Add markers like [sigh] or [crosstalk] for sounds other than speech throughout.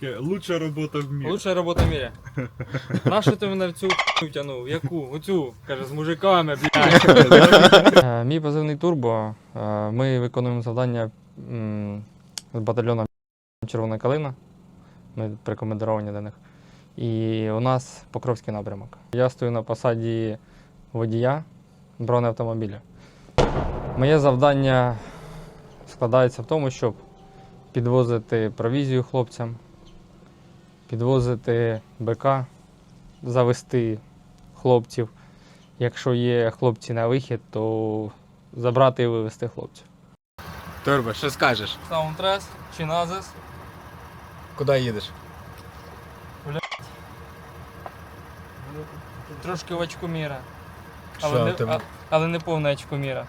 Ке- Лучша робота в мірі. Лучша робота в мірі. [laughs] Нащо ти мене в цю втягнув? Яку? Оцю? Каже, з мужиками, блядь. [laughs] Е, Мій позивний турбо. Е, Ми виконуємо завдання з батальйоном Червона калина. Ми прикомендовані до них. І у нас Покровський напрямок. Я стою на посаді водія бронеавтомобіля. Моє завдання складається в тому, щоб підвозити провізію хлопцям, підвозити БК, завести хлопців. Якщо є хлопці на вихід, то забрати і вивезти хлопців. Турбо, що скажеш? Саундтрес чи назис? Куди їдеш? Трошки в очкоміра. Але, не, а- але не повна очкоміра.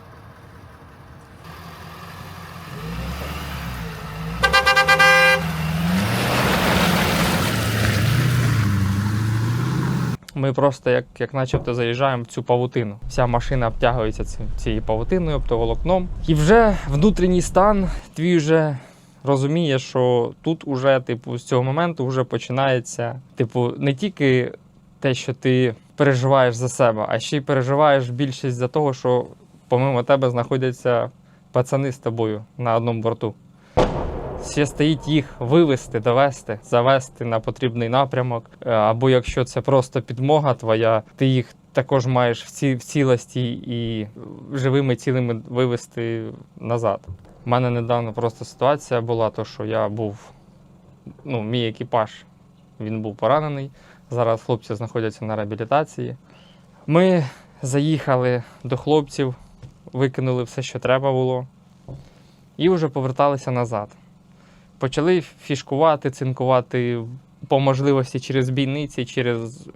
Ми просто як, як начебто заїжджаємо в цю павутину. Вся машина обтягується цією павутиною, оптоволокном. І вже внутрішній стан твій вже розуміє, що тут уже, типу, з цього моменту вже починається, типу, не тільки те, що ти переживаєш за себе, а ще й переживаєш більшість за того, що помимо тебе знаходяться пацани з тобою на одному борту. Ще стоїть їх вивезти, довести, завести на потрібний напрямок. Е, Або якщо це просто підмога твоя, ти їх також маєш в, в цілості і живими цілими вивезти назад. У мене недавно просто ситуація була, то що я був, ну, мій екіпаж, він був поранений. Зараз хлопці знаходяться на реабілітації. Ми заїхали до хлопців, викинули все, що треба було, і вже поверталися назад. Почали фішкувати, цинкувати по можливості через бійниці, через,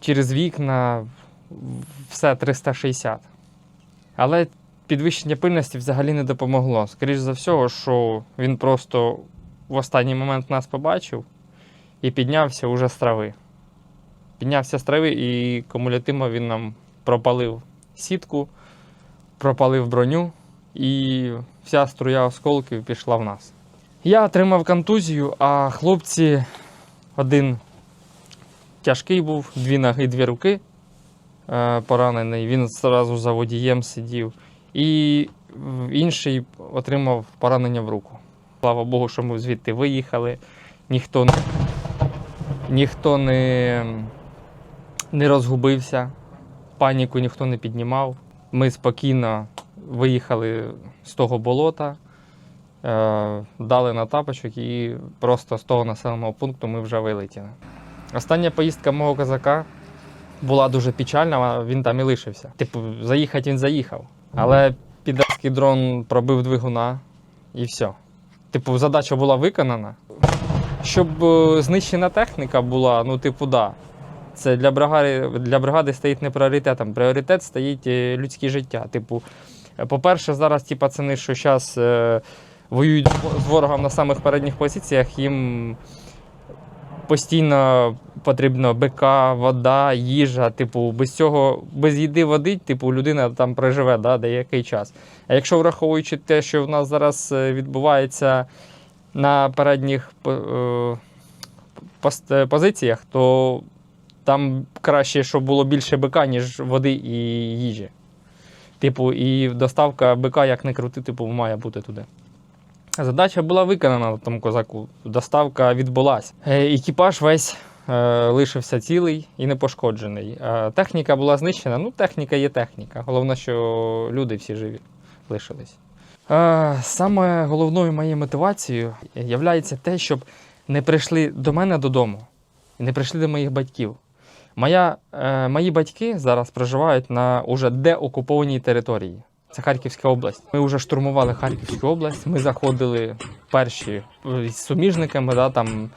через вікна, все 360. Але підвищення пильності взагалі не допомогло. Скоріше за всього, що він просто в останній момент нас побачив і піднявся уже з трави. Піднявся з трави і кумулятивно він нам пропалив сітку, пропалив броню, і вся струя осколків пішла в нас. Я отримав контузію, а хлопці один тяжкий був, дві ноги, дві руки е, поранений. Він зразу за водієм сидів. І інший отримав поранення в руку. Слава Богу, що ми звідти виїхали. Ніхто, не- ніхто не, не розгубився, паніку ніхто не піднімав. Ми спокійно виїхали з того болота, е, дали на тапочок і просто з того населеного пункту ми вже вилетіли. Остання поїздка мого козака була дуже печальна, він там і лишився. Типу, заїхати він заїхав. Але підарський дрон пробив двигуна і все. Типу, задача була виконана. Щоб е, знищена техніка була, ну, типу, да. Це для бригади, для бригади стоїть не пріоритетом. Пріоритет стоїть е, людське життя. Типу, по-перше, зараз ті пацани, що зараз е, воюють з ворогом на самих передніх позиціях, їм постійно потрібно БК, вода, їжа. Типу, без цього, без їди води, типу, людина там проживе да, деякий час. А якщо враховуючи те, що в нас зараз е, відбувається на передніх по- е, е, позиціях, то там краще, щоб було більше БК, ніж води і їжі. Типу, і доставка БК, як не крути, типу, має бути туди. Задача була виконана на тому козаку. Доставка відбулася. Е, Екіпаж весь е, лишився цілий і непошкоджений. Е, техніка була знищена. Ну, техніка є техніка. Головне, що люди всі живі лишились. Е, саме головною моєю мотивацією є те, щоб не прийшли до мене додому і не прийшли до моїх батьків. Моя, е, мої батьки зараз проживають на уже деокупованій території. Це Харківська область. Ми вже штурмували Харківську область. Ми заходили перші е, з суміжниками, да, там,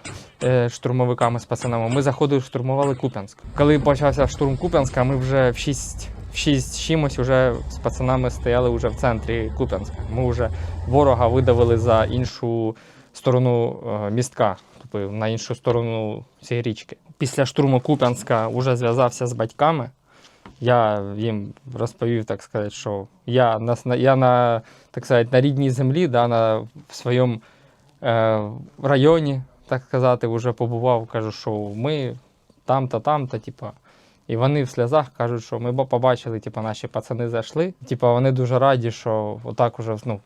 е, штурмовиками з пацанами. Ми заходили, штурмували Куп'янськ. Коли почався штурм Куп'янська, ми вже в 6, в 6 з чимось вже з пацанами стояли вже в центрі Куп'янська. Ми вже ворога видавили за іншу сторону е, містка, тобто на іншу сторону цієї річки. Після штурму Куп'янська вже зв'язався з батьками. Я їм розповів, так сказати, що я на, я на, так сказати, на рідній землі, да, на в своєму е, районі, так сказати, вже побував. Кажу, що ми там-то, там-то, типа. І вони в сльозах кажуть, що ми побачили, типа, наші пацани зайшли. Типа, вони дуже раді, що отак уже, ну,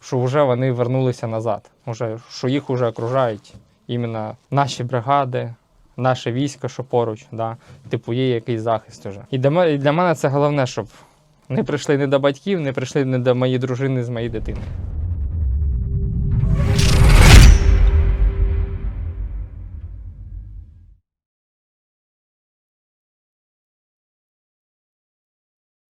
що вже вони вернулися назад. Уже, що їх вже окружають іменно наші бригади, наше військо, що поруч, да. типу, є якийсь захист уже. І для мене, це головне, щоб не прийшли не до батьків, не прийшли не до моєї дружини з моєї дитиною.